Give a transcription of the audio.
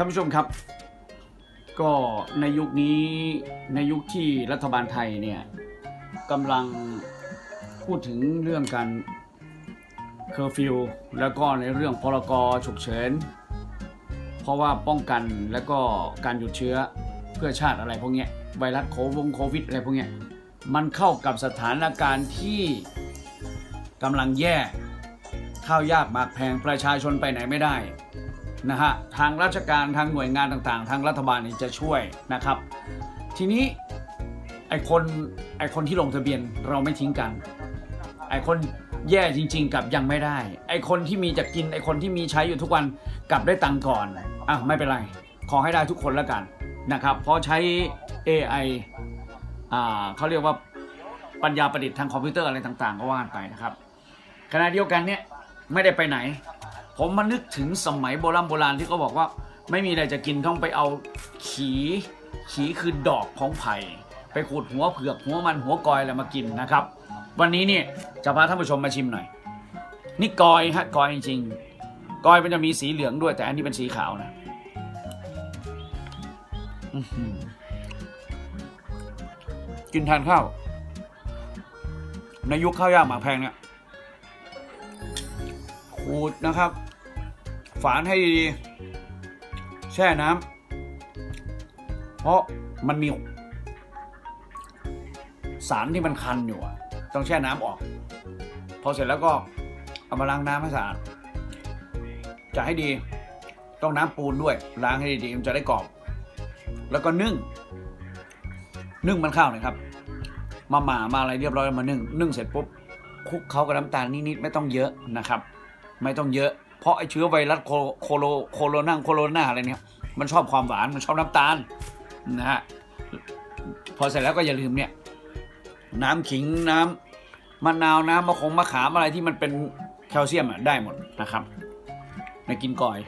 ท่านผู้ชมครับ ก็ในยุคนี้ในยุคที่รัฐบาลไทยเนี่ยกำลังพูดถึงเรื่องการเคอร์ฟิวแล้วก็ในเรื่องพรกฉุกเฉินเพราะว่าป้องกันแล้วก็การหยุดเชื้อเพื่อชาติอะไรพวกนี้ไวรัสโควงโควิดอะไรพวกนี้มันเข้ากับสถานการณ์ที่กำลังแย่ข้าวยากหมากแพงประชาชนไปไหนไม่ได้ นะฮะทางราชการทางหน่วยงานต่างๆ ทางรัฐบาลนี่จะช่วยนะครับ ทีนี้ไอคนไอคนที่ลงทะเบียนเราไม่ทิ้งกัน ไอคนแย่จริง ๆ กับยังไม่ได้ ไอคนที่มีจะกินไอคนที่มีใช้อยู่ทุกวันกลับได้ตังก่อนอะไม่เป็นไร ขอให้ได้ทุกคนแล้วกันนะครับเพราะใช้ AI อ่าเขาเรียกว่าปัญญาประดิษฐ์ทางคอมพิวเตอร์อะไรต่างๆ ก็ว่ากันไปนะครับขณะเดียวกันเนี่ยไม่ได้ไปไหน ผมมานึกถึงสมัยโบราณโบราณที่เขาบอกว่า ไม่มีอะไรจะกินต้องไปเอาขี ขีคือดอกของไผ่ไปขูดหัวเผือกหัวมันหัวกอยอะไรมากินนะครับ วันนี้เนี่ยจะพาท่านผู้ชมมาชิมหน่อย นี่กอยฮะกอยจริงๆกอยมันจะมีสีเหลืองด้วยแต่อันนี้เป็นสีขาวนะกินทานข้าว ในยุคข้าวยากหมากแพงเนี่ยขูดนะครับ ฝานให้ดีๆ แช่น้ำเพราะมันมี สารที่มันคันอยู่อะต้องแช่น้ำออก พอเสร็จแล้วก็เอามาล้างน้ำให้สะอาดจะให้ดีต้องน้ำปูนด้วยล้างให้ดีๆมันจะได้กรอบ แล้วก็นึ่ง นึ่งมันข้าวน่อยครับ มาหมามาอะไรเรียบร้อยมานึ่งนึ่งเสร็จปุ๊บคลุกเคล้ากับน้ำตาลนิดๆไม่ต้องเยอะนะครับ ไม่ต้องเยอะ เพราะไอเชื้อไวรัสโคโรโคโรนาโคโรนาอะไรเนี่ยมันชอบความหวานมันชอบน้ำตาลนะฮะพอเสร็จแล้วก็อย่าลืมเนี่ยน้ำขิงน้ำมะนาวน้ำมะขงมะขามอะไรที่มันเป็นแคลเซียมอะได้หมดนะครับในกินก่อย